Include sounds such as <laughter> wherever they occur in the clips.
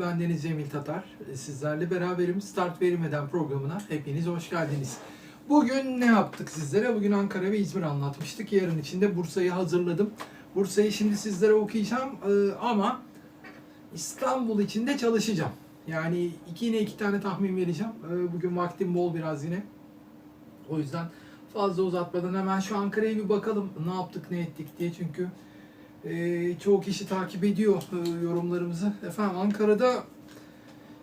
Ben Deniz Cemil Tatar. Sizlerle beraberim. Start Verilmeden programına hepiniz hoş geldiniz. Bugün ne yaptık sizlere? Bugün Ankara ve İzmir anlatmıştık. Yarın içinde Bursa'yı hazırladım. Bursa'yı şimdi sizlere okuyacağım Ee, ama İstanbul için de çalışacağım. Yani iki yine iki tane tahmin vereceğim. Ee, Bugün vaktim bol biraz yine. O yüzden fazla uzatmadan hemen şu Ankara'ya bir bakalım ne yaptık ne ettik diye çünkü ee, çoğu kişi takip ediyor e, yorumlarımızı. Efendim Ankara'da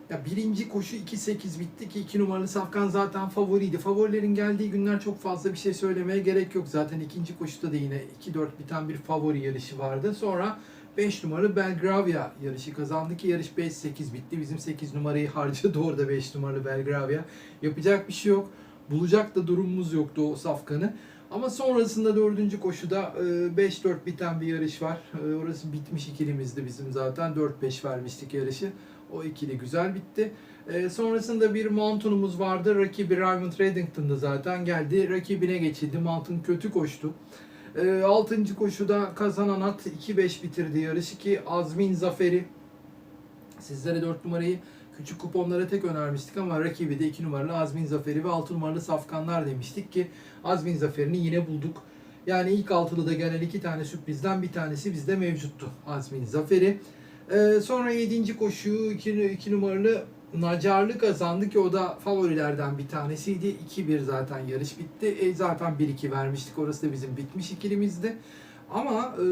ya birinci koşu 2.8 bitti ki 2 numaralı Safkan zaten favoriydi. Favorilerin geldiği günler çok fazla bir şey söylemeye gerek yok. Zaten ikinci koşuda da yine 2-4 biten bir favori yarışı vardı. Sonra 5 numaralı Belgravia yarışı kazandı ki yarış 5-8 bitti. Bizim 8 numarayı harcadı orada 5 numaralı Belgravia. Yapacak bir şey yok. Bulacak da durumumuz yoktu o Safkan'ı. Ama sonrasında dördüncü koşuda e, 5-4 biten bir yarış var. E, Orası bitmiş ikilimizdi bizim zaten. 4-5 vermiştik yarışı. O ikili güzel bitti. E, Sonrasında bir Mountain'umuz vardı. Rakibi Raymond Reddington'da zaten geldi. Rakibine geçildi. Mountain kötü koştu. E, Altıncı koşuda kazanan at 2-5 bitirdi yarışı ki Azmin Zaferi sizlere 4 numarayı küçük kuponlara tek önermiştik ama rakibi de 2 numaralı Azmin Zaferi ve 6 numaralı Safkanlar demiştik ki Azmin Zaferi'ni yine bulduk. Yani ilk altılıda gelen iki tane sürprizden bir tanesi bizde mevcuttu Azmin Zaferi. Ee, sonra 7. koşuyu 2 numaralı Nacarlı kazandı ki o da favorilerden bir tanesiydi. 2-1 zaten yarış bitti. E, zaten 1-2 vermiştik. Orası da bizim bitmiş ikilimizdi. Ama e,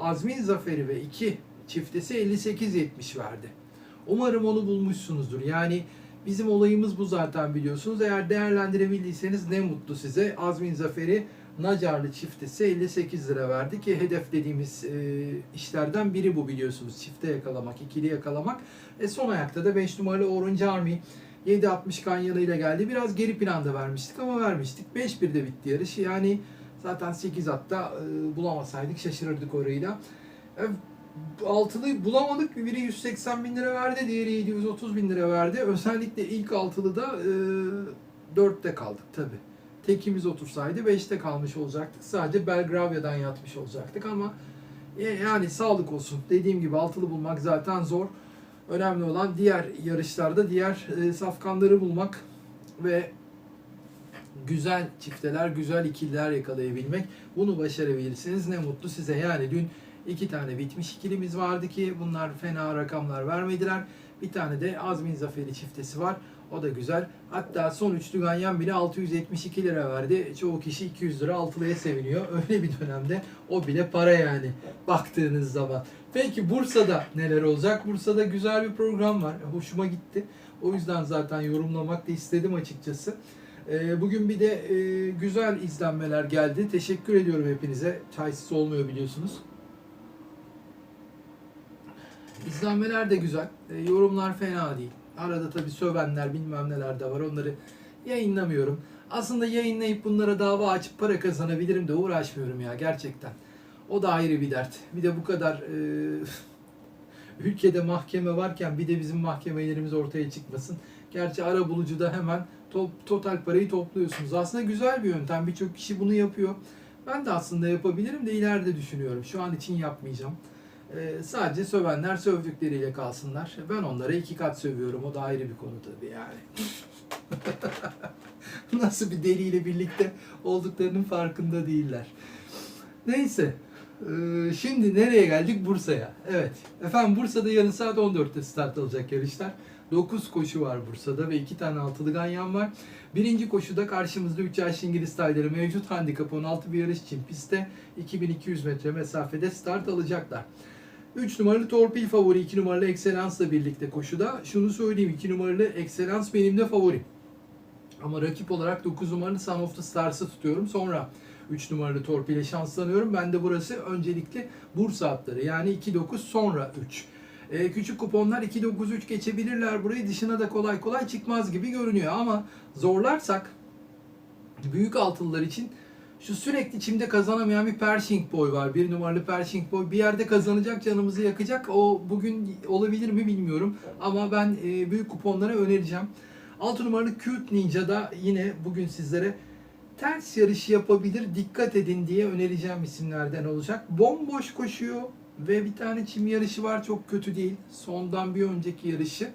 Azmin Zaferi ve 2 çiftesi 58-70 verdi. Umarım onu bulmuşsunuzdur. Yani bizim olayımız bu zaten biliyorsunuz. Eğer değerlendirebildiyseniz ne mutlu size. Azmin Zaferi Nacarlı çiftesi 58 lira verdi ki hedeflediğimiz e, işlerden biri bu biliyorsunuz. Çifte yakalamak, ikili yakalamak. E, son ayakta da 5 numaralı Orange Army 7.60 kanyanıyla geldi. Biraz geri planda vermiştik ama vermiştik. 5-1'de bitti yarış. Yani zaten 8 hatta e, bulamasaydık şaşırırdık orayla. E, altılı bulamadık. Biri 180 bin lira verdi, diğeri 730 bin lira verdi. Özellikle ilk altılıda e, 4'te kaldık tabi. Tekimiz otursaydı 5'te kalmış olacaktık. Sadece Belgravia'dan yatmış olacaktık ama e, yani sağlık olsun. Dediğim gibi altılı bulmak zaten zor. Önemli olan diğer yarışlarda diğer e, safkanları bulmak ve güzel çifteler, güzel ikililer yakalayabilmek. Bunu başarabilirsiniz. Ne mutlu size. Yani dün iki tane bitmiş ikilimiz vardı ki bunlar fena rakamlar vermediler. Bir tane de Azmin Zaferi çiftesi var. O da güzel. Hatta son üçlü ganyan bile 672 lira verdi. Çoğu kişi 200 lira altılıya seviniyor. <laughs> Öyle bir dönemde o bile para yani baktığınız zaman. Peki Bursa'da neler olacak? Bursa'da güzel bir program var. Hoşuma gitti. O yüzden zaten yorumlamak da istedim açıkçası. Ee, Bugün bir de e, güzel izlenmeler geldi. Teşekkür ediyorum hepinize. Çaysız olmuyor biliyorsunuz. İzlenmeler de güzel. E, yorumlar fena değil. Arada tabii sövenler bilmem neler de var. Onları yayınlamıyorum. Aslında yayınlayıp bunlara dava açıp para kazanabilirim de uğraşmıyorum ya gerçekten. O da ayrı bir dert. Bir de bu kadar e, <laughs> ülkede mahkeme varken bir de bizim mahkemelerimiz ortaya çıkmasın. Gerçi ara bulucuda hemen top, total parayı topluyorsunuz. Aslında güzel bir yöntem. Birçok kişi bunu yapıyor. Ben de aslında yapabilirim de ileride düşünüyorum. Şu an için yapmayacağım. Ee, sadece sövenler sövdükleriyle kalsınlar. Ben onlara iki kat sövüyorum. O da ayrı bir konu tabii yani. <laughs> Nasıl bir deliyle birlikte olduklarının farkında değiller. Neyse. Ee, şimdi nereye geldik? Bursa'ya. Evet. Efendim Bursa'da yarın saat 14'te start alacak yarışlar. 9 koşu var Bursa'da ve 2 tane altılı ganyan var. Birinci koşuda karşımızda 3 yaşlı İngiliz tayları mevcut. Handikap 16 bir yarış için pistte 2200 metre mesafede start alacaklar. 3 numaralı Torpil favori, 2 numaralı Excellence'la birlikte koşuda. Şunu söyleyeyim, 2 numaralı Excellence benim de favorim. Ama rakip olarak 9 numaralı Son of the Stars'ı tutuyorum. Sonra 3 numaralı Torpil'e şanslanıyorum. Ben de burası öncelikli Bursa atları. Yani 2-9 sonra 3. Ee, küçük kuponlar 2-9-3 geçebilirler burayı. Dışına da kolay kolay çıkmaz gibi görünüyor. Ama zorlarsak büyük altılılar için şu sürekli çimde kazanamayan bir Pershing Boy var. Bir numaralı Pershing Boy. Bir yerde kazanacak, canımızı yakacak. O bugün olabilir mi bilmiyorum. Ama ben e, büyük kuponlara önereceğim. 6 numaralı Cute Ninja da yine bugün sizlere ters yarışı yapabilir. Dikkat edin diye önereceğim isimlerden olacak. Bomboş koşuyor. Ve bir tane çim yarışı var çok kötü değil. Sondan bir önceki yarışı.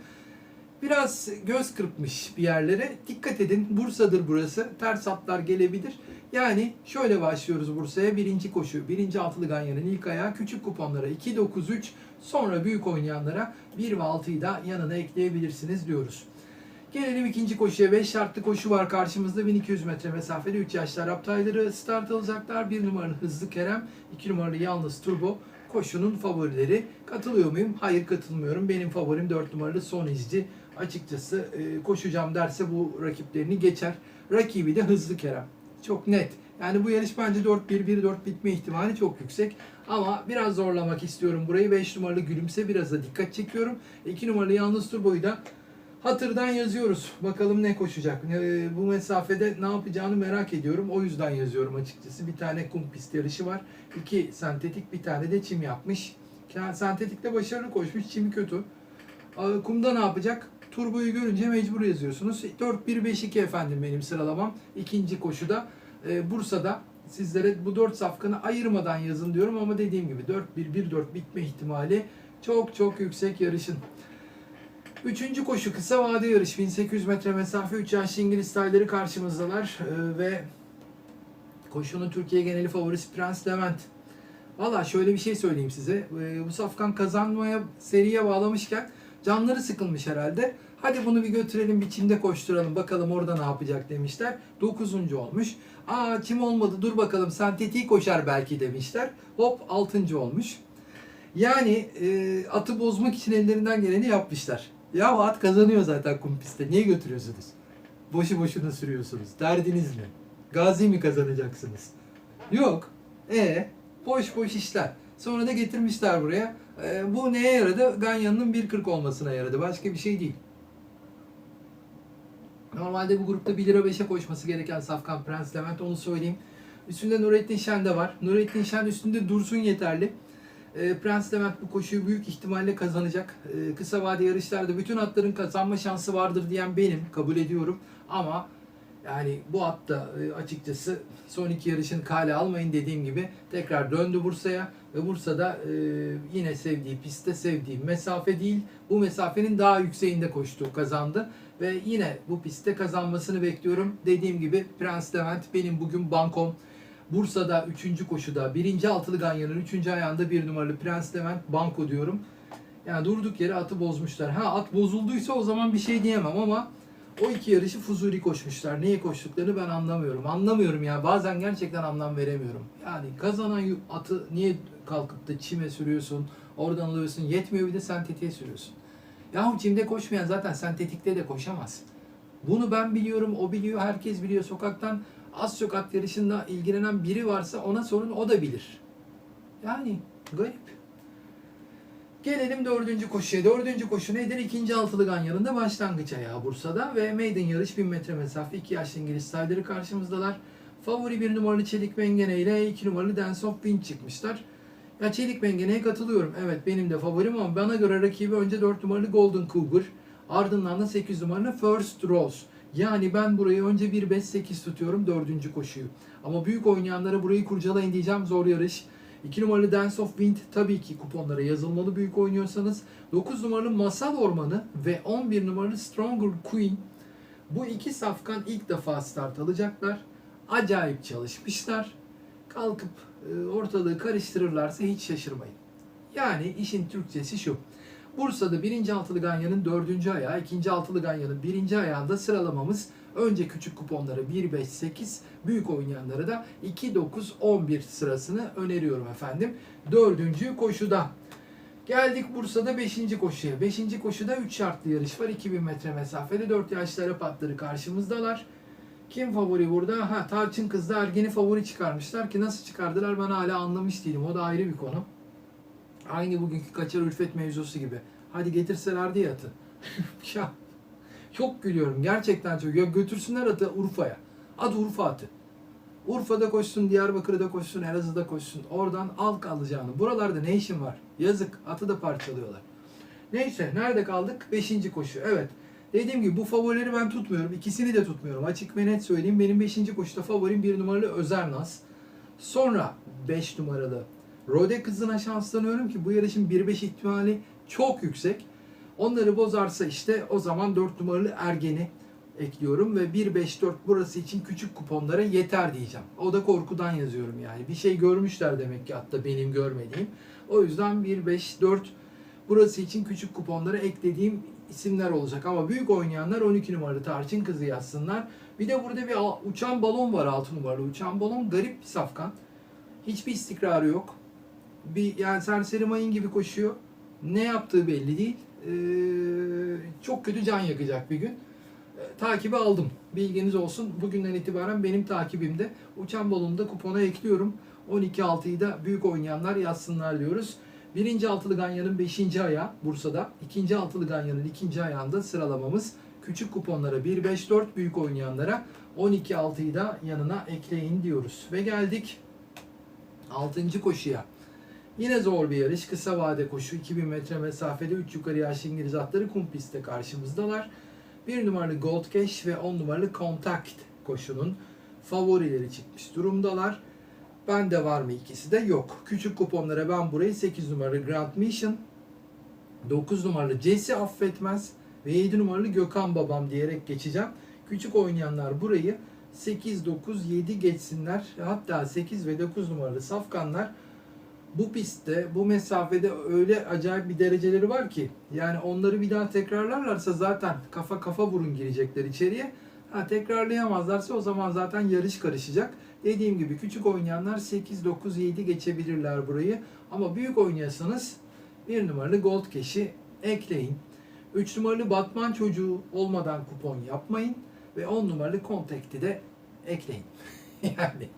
Biraz göz kırpmış bir yerlere. Dikkat edin Bursa'dır burası. Ters atlar gelebilir. Yani şöyle başlıyoruz Bursa'ya. Birinci koşu, birinci altılı ganyanın ilk ayağı küçük kuponlara 2-9-3 sonra büyük oynayanlara 1 ve 6'yı da yanına ekleyebilirsiniz diyoruz. Gelelim ikinci koşuya. 5 şartlı koşu var karşımızda. 1200 metre mesafede 3 yaşlı Arap tayları start alacaklar. 1 numaralı Hızlı Kerem, 2 numaralı Yalnız Turbo koşunun favorileri. Katılıyor muyum? Hayır katılmıyorum. Benim favorim 4 numaralı Son İzci. Açıkçası e, koşacağım derse bu rakiplerini geçer. Rakibi de Hızlı Kerem. Çok net. Yani bu yarış bence 4-1-1-4 bitme ihtimali çok yüksek. Ama biraz zorlamak istiyorum burayı. 5 numaralı Gülümse biraz da dikkat çekiyorum. 2 numaralı Yalnız Turbo'yu da hatırdan yazıyoruz. Bakalım ne koşacak. E, bu mesafede ne yapacağını merak ediyorum. O yüzden yazıyorum açıkçası. Bir tane kum pist yarışı var. İki sentetik bir tane de çim yapmış. Sentetikte başarılı koşmuş. Çimi kötü. Kumda ne yapacak? Turboyu görünce mecbur yazıyorsunuz. 4-1-5-2 efendim benim sıralamam. İkinci koşuda e, Bursa'da sizlere bu 4 safkanı ayırmadan yazın diyorum ama dediğim gibi 4-1-1-4 bitme ihtimali çok çok yüksek yarışın. Üçüncü koşu kısa vade yarış 1800 metre mesafe 3 yaşlı İngiliz tayları karşımızdalar E, ve koşunun Türkiye geneli favorisi Prens Levent. Valla şöyle bir şey söyleyeyim size. E, bu safkan kazanmaya seriye bağlamışken canları sıkılmış herhalde. Hadi bunu bir götürelim bir çimde koşturalım bakalım orada ne yapacak demişler. 9. olmuş. Aa çim olmadı dur bakalım sentetiği koşar belki demişler. Hop 6. olmuş. Yani e, atı bozmak için ellerinden geleni yapmışlar. Ya at kazanıyor zaten kum pistte. Niye götürüyorsunuz? Boşu boşuna sürüyorsunuz. Derdiniz ne? Gazi mi kazanacaksınız? Yok. E boş boş işler. Sonra da getirmişler buraya. E, bu neye yaradı? Ganyan'ın 1.40 olmasına yaradı. Başka bir şey değil. Normalde bu grupta 1 lira 5'e koşması gereken Safkan Prens Levent onu söyleyeyim. Üstünde Nurettin Şen de var. Nurettin Şen üstünde dursun yeterli. E, Prens Levent bu koşuyu büyük ihtimalle kazanacak. E, kısa vade yarışlarda bütün atların kazanma şansı vardır diyen benim. Kabul ediyorum. Ama yani bu da e, açıkçası son iki yarışını kale almayın dediğim gibi tekrar döndü Bursa'ya ve Bursa'da e, yine sevdiği pistte sevdiği mesafe değil bu mesafenin daha yükseğinde koştu kazandı ve yine bu pistte kazanmasını bekliyorum. Dediğim gibi Prens Levent benim bugün bankom. Bursa'da 3. koşuda 1. altılı ganyanın 3. ayağında bir numaralı Prens Levent banko diyorum. Yani durduk yere atı bozmuşlar. Ha at bozulduysa o zaman bir şey diyemem ama o iki yarışı fuzuli koşmuşlar. Neye koştuklarını ben anlamıyorum. Anlamıyorum ya. Bazen gerçekten anlam veremiyorum. Yani kazanan atı niye kalkıp da çime sürüyorsun, oradan alıyorsun. Yetmiyor bir de sentetiğe sürüyorsun. Yahu çimde koşmayan zaten sentetikte de koşamaz. Bunu ben biliyorum, o biliyor, herkes biliyor. Sokaktan az çok at yarışında ilgilenen biri varsa ona sorun o da bilir. Yani garip. Gelelim dördüncü koşuya. Dördüncü koşu nedir? İkinci altılı ganyanında başlangıç ayağı Bursa'da ve maiden yarış 1000 metre mesafe. 2 yaşlı İngiliz sayları karşımızdalar. Favori bir numaralı Çelik Mengene ile 2 numaralı Dance of Wind çıkmışlar. Ya Çelik Mengene'ye katılıyorum. Evet benim de favorim ama bana göre rakibi önce 4 numaralı Golden Cougar. Ardından da 8 numaralı First Rose. Yani ben burayı önce 1-5-8 tutuyorum dördüncü koşuyu. Ama büyük oynayanlara burayı kurcalayın diyeceğim zor yarış. 2 numaralı Dance of Wind tabii ki kuponlara yazılmalı büyük oynuyorsanız. 9 numaralı Masal Ormanı ve 11 numaralı Stronger Queen. Bu iki safkan ilk defa start alacaklar. Acayip çalışmışlar. Kalkıp e, ortalığı karıştırırlarsa hiç şaşırmayın. Yani işin Türkçesi şu. Bursa'da 1. altılı ganyanın 4. ayağı, 2. altılı ganyanın 1. ayağında sıralamamız önce küçük kuponlara 1-5-8, büyük oynayanlara da 2-9-11 sırasını öneriyorum efendim. 4. koşuda. Geldik Bursa'da 5. koşuya. 5. koşuda 3 şartlı yarış var. 2000 metre mesafede 4 yaşlı Arap atları karşımızdalar. Kim favori burada? Ha Tarçın Kız'da Ergen'i favori çıkarmışlar ki nasıl çıkardılar ben hala anlamış değilim. O da ayrı bir konu. Aynı bugünkü kaçar ülfet mevzusu gibi. Hadi getirselerdi ya atı. <laughs> çok gülüyorum gerçekten çok. Ya götürsünler atı Urfa'ya. Adı Urfa atı. Urfa'da koşsun, Diyarbakır'da koşsun, Elazığ'da koşsun. Oradan al alacağını. Buralarda ne işin var? Yazık. Atı da parçalıyorlar. Neyse nerede kaldık? Beşinci koşu. Evet. Dediğim gibi bu favorileri ben tutmuyorum. İkisini de tutmuyorum. Açık ve net söyleyeyim. Benim beşinci koşuda favorim bir numaralı Özernaz. Sonra 5 numaralı Rode kızına şanslanıyorum ki bu yarışın 1-5 ihtimali çok yüksek. Onları bozarsa işte o zaman 4 numaralı Ergen'i ekliyorum ve 1-5-4 burası için küçük kuponlara yeter diyeceğim. O da korkudan yazıyorum yani. Bir şey görmüşler demek ki hatta benim görmediğim. O yüzden 1-5-4 burası için küçük kuponlara eklediğim isimler olacak. Ama büyük oynayanlar 12 numaralı Tarçın kızı yazsınlar. Bir de burada bir uçan balon var 6 numaralı. Uçan balon garip bir safkan. Hiçbir istikrarı yok. Bir yani serseri mayın gibi koşuyor. Ne yaptığı belli değil. Ee, çok kötü can yakacak bir gün. Ee, takibi aldım. Bilginiz olsun. Bugünden itibaren benim takibimde. Uçan balonu da kupona ekliyorum. 12-6'yı da büyük oynayanlar yazsınlar diyoruz. Birinci altılı ganyanın 5. ayağı Bursa'da. ikinci altılı ganyanın ikinci ayağında sıralamamız. Küçük kuponlara 1-5-4 büyük oynayanlara 12-6'yı da yanına ekleyin diyoruz. Ve geldik 6. koşuya. Yine zor bir yarış. Kısa vade koşu. 2000 metre mesafede 3 yukarı yaş İngiliz atları kum karşımızdalar. 1 numaralı Gold Cash ve 10 numaralı Contact koşunun favorileri çıkmış durumdalar. Bende var mı ikisi de? Yok. Küçük kuponlara ben burayı 8 numaralı Grand Mission, 9 numaralı Jesse affetmez ve 7 numaralı Gökhan Babam diyerek geçeceğim. Küçük oynayanlar burayı 8, 9, 7 geçsinler. Hatta 8 ve 9 numaralı safkanlar bu pistte, bu mesafede öyle acayip bir dereceleri var ki yani onları bir daha tekrarlarlarsa zaten kafa kafa burun girecekler içeriye. Ha, tekrarlayamazlarsa o zaman zaten yarış karışacak. Dediğim gibi küçük oynayanlar 8, 9, 7 geçebilirler burayı. Ama büyük oynuyorsanız 1 numaralı Gold Cash'i ekleyin. 3 numaralı Batman çocuğu olmadan kupon yapmayın. Ve 10 numaralı Contact'i de ekleyin. <laughs> yani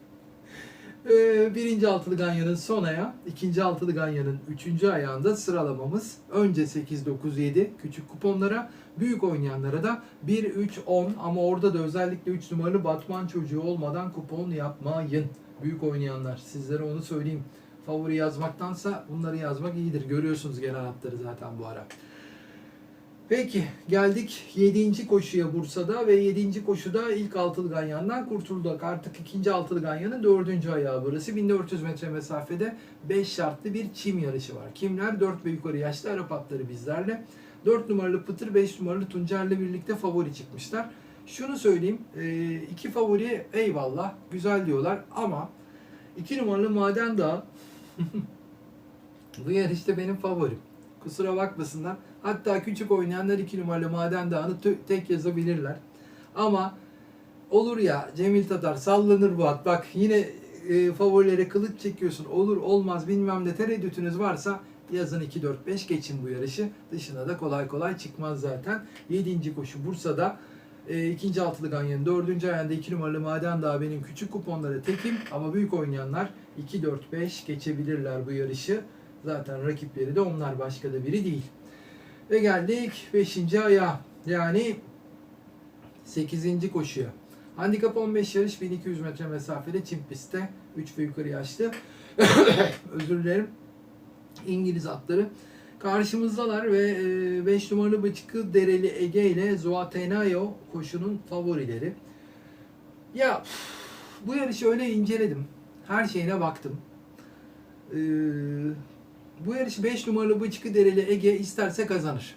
ee, birinci altılı ganyanın son ayağı, ikinci altılı ganyanın üçüncü ayağında sıralamamız önce 8, 9, 7 küçük kuponlara, büyük oynayanlara da 1, 3, 10 ama orada da özellikle 3 numaralı Batman çocuğu olmadan kupon yapmayın. Büyük oynayanlar sizlere onu söyleyeyim. Favori yazmaktansa bunları yazmak iyidir. Görüyorsunuz genel hatları zaten bu ara. Peki geldik 7. koşuya Bursa'da ve 7. koşuda ilk altılı ganyandan kurtulduk. Artık ikinci altılı ganyanın 4. ayağı burası. 1400 metre mesafede 5 şartlı bir çim yarışı var. Kimler? 4 ve yukarı yaşlı Arap atları bizlerle. 4 numaralı Pıtır, 5 numaralı Tuncer'le birlikte favori çıkmışlar. Şunu söyleyeyim, e, iki favori eyvallah, güzel diyorlar ama 2 numaralı Maden Dağı <laughs> bu yarışta benim favorim. Kusura bakmasınlar. Hatta küçük oynayanlar 2 numaralı Maden Dağı'nı tek yazabilirler. Ama olur ya Cemil Tatar sallanır bu at. Bak yine e, favorilere kılıç çekiyorsun. Olur olmaz bilmem ne tereddütünüz varsa yazın 2-4-5 geçin bu yarışı. Dışına da kolay kolay çıkmaz zaten. 7. koşu Bursa'da. E, ikinci altılı ganyanın dördüncü ayağında 2 numaralı Maden Dağı benim küçük kuponları tekim ama büyük oynayanlar 2-4-5 geçebilirler bu yarışı. Zaten rakipleri de onlar başka da biri değil. Ve geldik 5. ayağa. Yani 8. koşuya. Handikap 15 yarış 1200 metre mesafede çim pistte 3 ve yukarı yaşlı. <coughs> Özür dilerim. İngiliz atları karşımızdalar ve 5 numaralı Bıçkı Dereli Ege ile Zuatenayo koşunun favorileri. Ya bu yarışı öyle inceledim. Her şeyine baktım. Ee, bu yarışı 5 numaralı Bıçkı Dereli Ege isterse kazanır.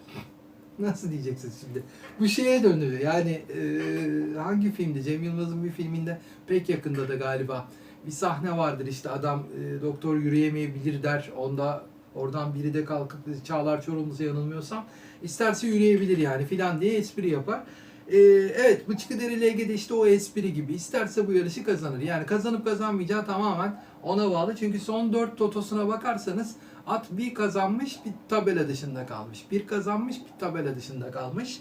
Nasıl diyeceksiniz şimdi? Bu şeye döndü. Yani e, hangi filmdi? Cem Yılmaz'ın bir filminde pek yakında da galiba bir sahne vardır işte adam e, doktor yürüyemeyebilir der. Onda oradan biri de kalkıp Çağlar Çorumlu'sa yanılmıyorsam isterse yürüyebilir yani filan diye espri yapar. E, evet Bıçkı Dereli Ege'de işte o espri gibi. İsterse bu yarışı kazanır. Yani kazanıp kazanmayacağı tamamen ona bağlı. Çünkü son 4 totosuna bakarsanız at bir kazanmış bir tabela dışında kalmış. Bir kazanmış bir tabela dışında kalmış.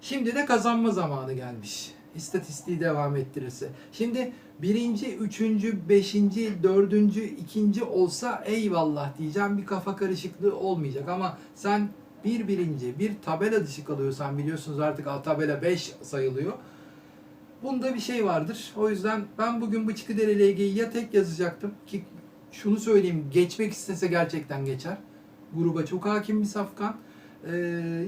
Şimdi de kazanma zamanı gelmiş. İstatistiği devam ettirirse. Şimdi birinci, üçüncü, beşinci, dördüncü, ikinci olsa eyvallah diyeceğim. Bir kafa karışıklığı olmayacak ama sen bir birinci, bir tabela dışı kalıyorsan biliyorsunuz artık tabela 5 sayılıyor. Bunda bir şey vardır. O yüzden ben bugün Bıçkı Ege'yi ya tek yazacaktım ki şunu söyleyeyim geçmek istese gerçekten geçer. Gruba çok hakim bir safkan. Ee,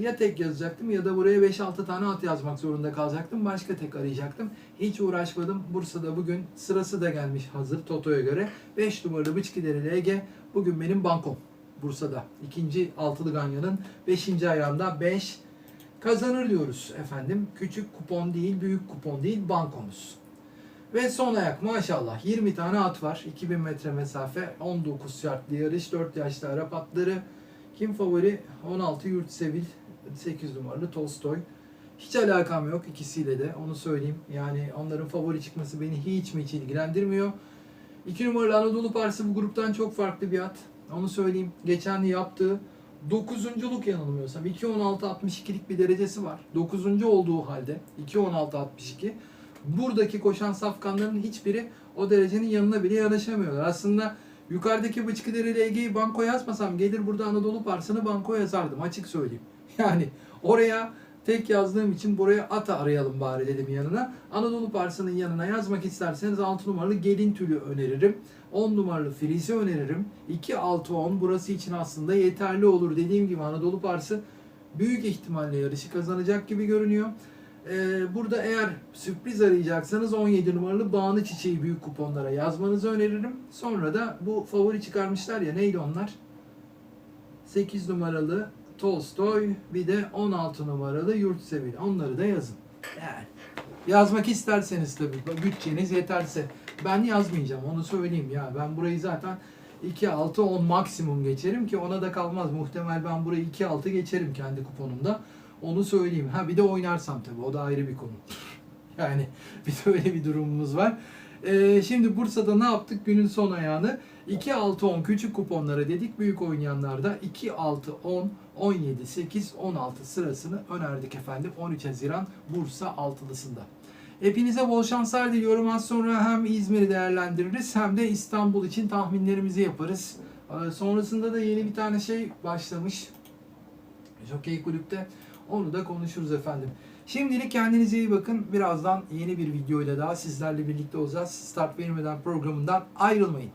ya tek yazacaktım ya da buraya 5-6 tane at yazmak zorunda kalacaktım. Başka tek arayacaktım. Hiç uğraşmadım. Bursa'da bugün sırası da gelmiş hazır Toto'ya göre. 5 numaralı Bıçkı Dereli Ege Bugün benim bankom Bursa'da. İkinci altılı ganyanın 5. ayağında 5 kazanır diyoruz efendim. Küçük kupon değil, büyük kupon değil, bankomuz. Ve son ayak maşallah 20 tane at var. 2000 metre mesafe, 19 şartlı yarış, 4 yaşlı Arap atları. Kim favori? 16 Yurtsevil, 8 numaralı Tolstoy. Hiç alakam yok ikisiyle de onu söyleyeyim. Yani onların favori çıkması beni hiç mi hiç ilgilendirmiyor. 2 numaralı Anadolu Parsı bu gruptan çok farklı bir at. Onu söyleyeyim. Geçen yaptığı 9'unculuk yanılmıyorsam 2.16.62'lik bir derecesi var. 9. olduğu halde 2.16.62 buradaki koşan safkanların hiçbiri o derecenin yanına bile yanaşamıyorlar. Aslında yukarıdaki Bıçkıdere LG'yi banko yazmasam gelir burada Anadolu Parsı'nı banko yazardım açık söyleyeyim. <laughs> Yani oraya tek yazdığım için buraya ata arayalım bari dedim yanına. Anadolu Parsı'nın yanına yazmak isterseniz 6 numaralı Gelin Tülü öneririm. 10 numaralı Filiz'i öneririm. 2-6-10 burası için aslında yeterli olur. Dediğim gibi Anadolu Parsı büyük ihtimalle yarışı kazanacak gibi görünüyor. Ee, burada eğer sürpriz arayacaksanız 17 numaralı Bağını Çiçeği büyük kuponlara yazmanızı öneririm. Sonra da bu favori çıkarmışlar ya neydi onlar? 8 numaralı Tolstoy bir de 16 numaralı Yurtsevil. Onları da yazın. Yani yazmak isterseniz tabii bütçeniz yeterse. Ben yazmayacağım onu söyleyeyim ya. Ben burayı zaten 2-6-10 maksimum geçerim ki ona da kalmaz. Muhtemel ben burayı 2-6 geçerim kendi kuponumda. Onu söyleyeyim. Ha bir de oynarsam tabii o da ayrı bir konu. <laughs> Yani bir de <laughs> öyle bir durumumuz var. Ee, şimdi Bursa'da ne yaptık günün son ayağını? 2-6-10 küçük kuponlara dedik. Büyük oynayanlarda 2-6-10, 17-8, 16 sırasını önerdik efendim. 13 Haziran Bursa altılısında. Hepinize bol şanslar diliyorum. Az sonra hem İzmir'i değerlendiririz hem de İstanbul için tahminlerimizi yaparız. Ee, sonrasında da yeni bir tane şey başlamış. Jockey Kulüp'te. Onu da konuşuruz efendim. Şimdilik kendinize iyi bakın. Birazdan yeni bir videoyla daha sizlerle birlikte olacağız. Start vermeden programından ayrılmayın.